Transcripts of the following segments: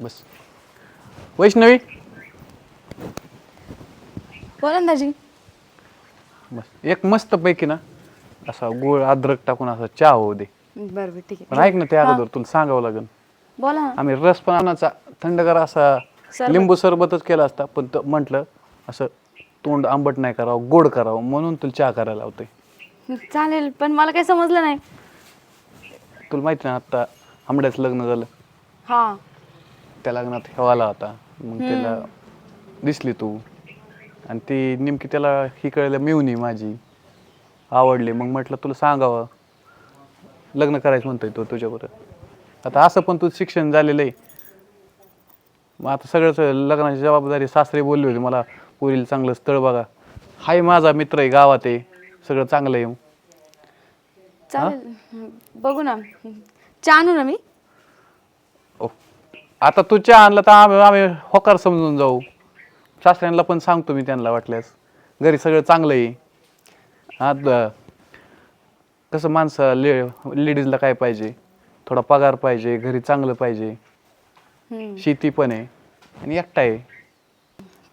बस. वैष्णवी? बोला ना दाजी. बस. एक मस्त पैकी ना असा गोळ अद्रक टाकून असा चहा होऊ दे. बरं बरं ठीक पण आहे ऐक ना त्या अगोदर तुला सांगावं लागेल. बोला ना. आम्ही रस पण आणायचा थंडगार असा सरबत. लिंबू सरबतच केला असता पण त- म्हटलं असं तोंड आंबट नाही करावं गोड करावं म्हणून तुला चहा करायला लावतोय. चालेल पण मला काही समजलं नाही. तुला माहिती ना आता आंबड्याचं लग्न झालं. हा. त्या लग्नात हेवाला होता. मग त्याला दिसली तू. आणि ती नेमकी त्याला ही कळलं मिळून माझी. आवडली. मग म्हटलं तुला सांगावं. लग्न करायचं म्हणतोय तो तुझ्याबरोबर. आता असं पण तुझं शिक्षण झालेलं आहे. मग आता सगळंच लग्नाची जबाबदारी सासरे बोलली होती मला पुरील चांगलं स्थळ बघा. हाय माझा मित्र आहे गावात आहे. सगळं चांगलं आहे. चालेल. बघू ना. चहा आणू ना मी? ओ, आता तू चहा आणला तर आम्ही आम्ही होकार समजून जाऊ. सासऱ्यांना पण सांगतो मी त्यांना वाटल्यास. घरी सगळं चांगलं आहे. हा द- कसं माणसं ले लेडीजला काय पाहिजे? थोडा पगार पाहिजे घरी चांगलं पाहिजे. हम्म. शेती पण आहे. आणि एकटा आहे.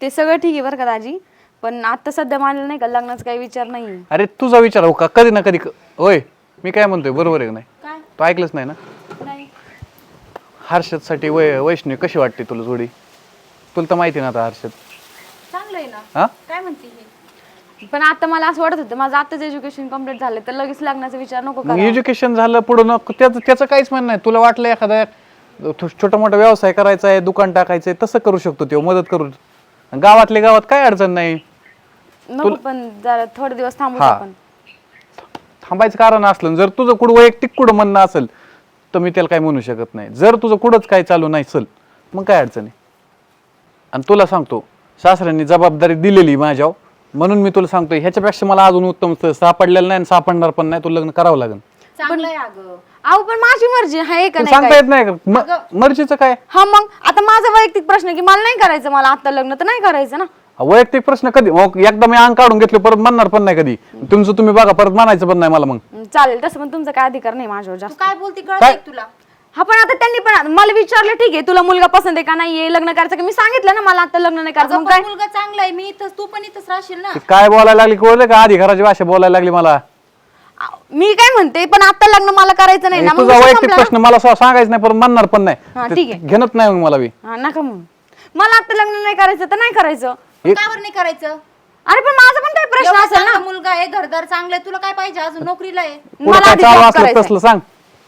ते सगळं ठीक आहे बरं का दाजी? पण आता सध्या मला नाही का लग्नाचा काही विचार नाही अरे तुझा विचार हो का? कधी ना कधी क- होय मी काय म्हणतोय? बरोबर आहे का नाही? काय? तू ऐकलंच नाही ना? हर्षदसाठी वय वैष्णवी कशी वाटते तुला जोडी? तुला तर माहिती ना आता हर्षद. चांगलं आहे ना. हा? काय म्हणते पण आता मला असं वाटत होतं माझं आताच एज्युकेशन कंप्लीट झालं तर लगेच लग्नाचा विचार नको मग करा एज्युकेशन झालं पुढं नको त्याचं त्याचं काहीच म्हणणं नाही. तुला वाटलं एखादा छोटा मोठा व्यवसाय करायचा आहे दुकान टाकायचं आहे तसं करू शकतो तो मदत करू. गावातल्या गावात काय अडचण नाही. नको पण जरा थोडे दिवस थांबू हा. आपण. थांबायचं कारण असलं जर तुझं कुठं वैयक्तिक कुठं म्हणणं असेल तर मी त्याला काही म्हणू शकत नाही. जर तुझं कुठंच काय चालू नाही चल मग काय अडचण आहे? आणि तुला सांगतो सासऱ्यांनी जबाबदारी दिलेली माझ्यावर म्हणून मी तुला सांगतो ह्याच्यापेक्षा मला अजून उत्तम सापडलेलं नाही आणि सापडणार पण नाही तुला लग्न करावं लागेल. चांगलं आहे अगं. अहो पण माझी मर्जी आहे का नाही सांगता काय? येत नाही का? म- मर्जीचं काय? हा मग आता माझा वैयक्तिक प्रश्न आहे की मला नाही करायचं मला आता लग्न तर नाही करायचं ना? वैयक्तिक प्रश्न कधी? मग एकदा मी अंग काढून घेतले परत म्हणणार पण नाही कधी. तुमचं तुम्ही बघा परत म्हणायचं पण नाही मला मग. चालेल तसं पण तुमचा काय अधिकार नाही माझ्यावर तू जास्त. काय बोलती कळतंय का तुला? हा पण आता त्यांनी पण मला विचारलं ठीक आहे तुला मुलगा पसंत आहे का नाही लग्न करायचं का? मी सांगितलं ना मला आता लग्न नाही करायचं अगं, मग काय? पण मुलगा चांगला आहे मी इथंच तू पण इथंच राहशील ना. ती काय बोलायला लागली कळलं का? आधी घराची भाषा बोलायला लागली मला. आ, मी काय म्हणते पण आता लग्न मला करायचं नाही ना मग तुझा विषय वैयक्तिक संपला ना. प्रश्न मला सांगायचं नाही परत म्हणणार पण हा, नाही ठीक ते आहे. घेणत नाही मग मला बी. हा नका म्हणून मला आता लग्न नाही करायचं तर नाही करायचं. का बरं नाही करायचं? अरे पण माझा पण काही प्रश्न एवढा असेल ना. मुलगा आहे घरदार चांगलं आहे तुला काय पाहिजे? अजून नोकरीला आहे. पुढं मला काय आधी चालू job असलं करायचा तसलं सांग.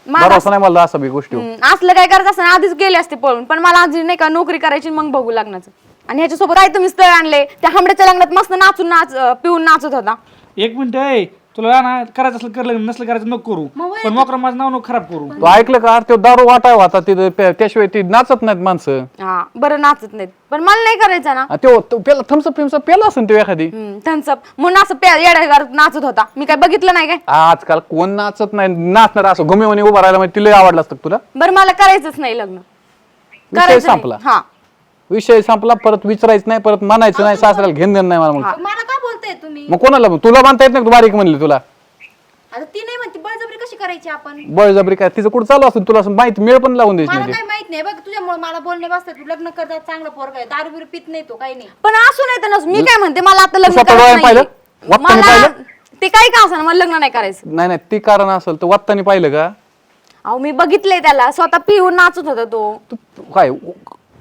मला भरोसा नाही मला असं बी गोष्टी हम्म, असलं काय करायचं असं आधीच गेले असते पळून. पण मला आधी नाही का नोकरी करायची मग बघू लग्नाचं. आणि ह्याच्यासोबत काय तुम्ही स्थळ आणले? त्या हांबड्याच्या लग्नात मस्त नाचून नाच अं, पिऊन नाचत होता. एक मिनिट आहे तुला ना करायचं असलं कर लग्न नसलं करायचं नको करू. पण मोकरा माझं नाव नको खराब करू. तू ऐकलं का अरे तो दारू वाटाय होता तिथं त्याशिवाय ती नाचत नाहीत माणसं. हा बरं नाचत नाहीत. पण मला नाही करायचं ना. तो तो पेला थम्सअप फिमसअप पेला असेल तो एखादी. थन्सअप म्हणून असं प्या- येड्या नाचत होता. मी काय बघितलं नाही काय? आजकाल कोण नाचत नाही नाचणार असं घुमेवणी उभा राहायला म्हणजे तिला आवडलं असतं का तुला? बरं मला करायचंच नाही लग्न. विषय करायचं नाही. संपला. हा. विषय संपला परत विचारायचं नाही परत म्हणायचं नाही सासऱ्याला घेण देणं नाही मला मग मला तुम्ही. मग कोणाला तुला मानता येत नाही का तू बारीक म्हणली तुला? आता ती नाही म्हणते बळजबरी कशी करायची आपण? बळजबरी काय? तिचं कुठं चालू असतं तुला असं माहिती मिळ पण लावून द्यायची मला नाही काय माहीत नाही बघ तुझ्यामुळे मला बोलणे बसतात. तू लग्न करतात चांगलं पोरग आहे. दारू बिरू पित नाही तो काही नाही. पण असू नाही तर नसू. मी काय म्हणते मला आता लग्न स्वतः डोळ्यानं करायचं पाहिलं? नाहीये. वाटताना मला पाहिलं? ते काही का असं मला लग्न नाही करायचं? नाही नाही ती कारण असेल तर वात्तानी पाहिलं का? अहो मी बघितलंय त्याला. स्वतः पिऊन नाचत होता तो तू काय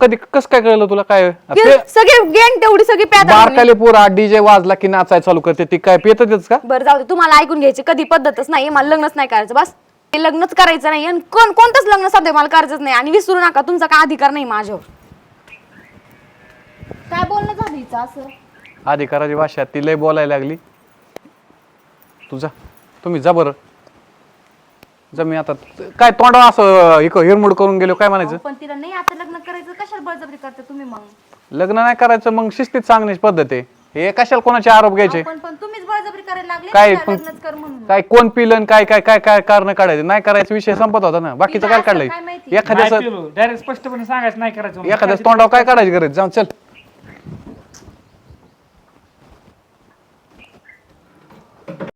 कधी कस काय कळलं तुला? काय? ते सगळे गँग तेवढी सगळी प्यादा बारकाले पोरा डीजे वाजला की नाचाय चालू करते ती काय पेतच का? बरं जाऊ दे तुम्हाला ऐकून घ्यायची कधी पद्धतच नाही मला लग्नच नाही करायचं बस. ते लग्नच करायचं नाही आणि कोण कोणतंच लग्न सध्या मला करायचंच नाही आणि विसरू नका तुमचा काय अधिकार नाही माझ्यावर. काय बोलणं झालं हिचं असं? अधिकाराची भाषा ती लय बोलायला लागली. तुझा तुम्ही जा बरं. जा मी आता. काय तोंडा असं इक हिरमुड करून गेलो काय म्हणायचं? पण तिला नाही आता लग्न करायचं कशाला बळजबरी करता तुम्ही मग? लग्न नाही करायचं मग शिस्तीत सांगण्याची पद्धत आहे. हे कशाला कोणाचे आरोप घ्यायचे? पण पण तुम्हीच बळजबरी करायला लागले काय ना पण- लग्नच कर म्हणून. काय कोण पिलन काय काय काय काय कारण काढायचं? नाही करायचं विषय संपत होता ना. बाकीचं काय काढलंय? माहिती? एखाद्याचं डायरेक्ट स्पष्टपणे सांगायचं नाही करायचं म्हणून. एखाद्याच तोंडावर काय काढायची गरज? जाऊन चल.